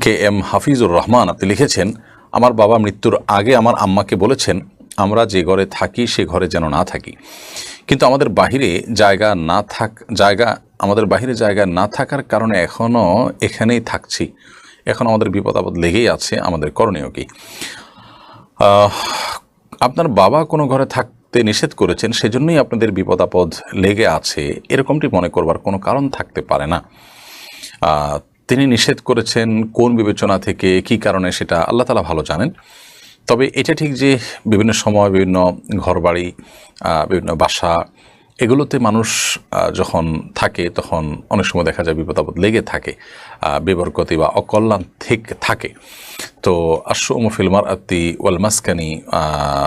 K M Hafizur Rahman, আপনি লিখেছেন, আমার বাবা মৃত্যুর আগে আমার আম্মাকে বলেছেন, আমরা যে ঘরে থাকি, সে ঘরে যেন না থাকি। কিন্তু আমাদের বাহিরে জায়গা না থাক, জায়গা, আমাদের বাহিরে জায়গা না থাকার কারণে এখনও এখানেই থাকছি। এখন আমাদের বিপদ আপদ লেগেই আছে, আমাদের করণীয় কি? আপনার বাবা কোনো ঘরে থাকতে নিষেধ করেছেন, সেজন্যই আপনাদের বিপদ আপদ লেগে আছে, এরকমটি মনে করবার কোনো কারণ থাকতে পারে না। তিনি নিষেধ করেছেন কোন বিবেচনা থেকে কি কারণে সেটা আল্লাহ তালা ভালো জানেন। তবে এটা ঠিক যে বিভিন্ন সময় বিভিন্ন ঘরবাড়ি বিভিন্ন বাসা এগুলোতে মানুষ যখন থাকে তখন অনেক সময় দেখা যায় বিপদ আপদ লেগে থাকে আহ, বেবরকতি বা অকল্যাণ থেকে থাকে। তো আশু ফিলমার আত্মি ওয়াল মাসকানি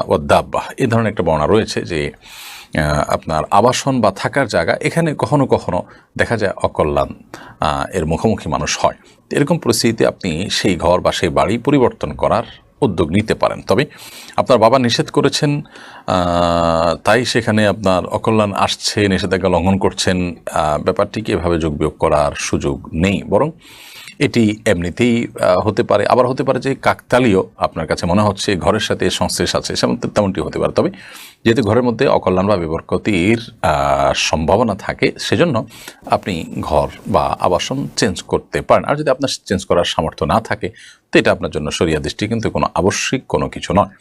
ওয়াদ্দাব্বা এই ধরনের একটা বর্ণনা রয়েছে যে আপনার আবাসন বা থাকার জায়গা এখানে কখনো কখনো দেখা যায় অকল্যাণ এর মুখোমুখি মানুষ হয়। এরকম পরিস্থিতিতে আপনি সেই ঘর বা সেই বাড়ি পরিবর্তন করার উদ্যোগ নিতে পারেন। তবে আপনার বাবা নিষেধ করেছেন তাই সেখানে আপনার অকল্যাণ আসছে, নিষেধাজ্ঞা লঙ্ঘন করছেন ব্যাপারটিকে এভাবে যোগ বিয়োগ করার সুযোগ নেই। বরং এটি এমনিতেই হতে পারে। আবার হতে পারে যে কাকতালীয় আপনার কাছে মনে হচ্ছে ঘরের সাথে সংশ্লেষ আছে তেমনটি হতে পারে। তবে যেহেতু ঘরের মধ্যে অকল্যাণ বা বিবর্কতির সম্ভাবনা থাকে, সেজন্য আপনি ঘর বা আবাসন চেঞ্জ করতে পারেন। আর যদি আপনার চেঞ্জ করার সামর্থ্য না থাকে, তো এটা আপনার জন্য সরিয়া দৃষ্টি, কিন্তু কোনো আবশ্যিক কোনো কিছু নয়।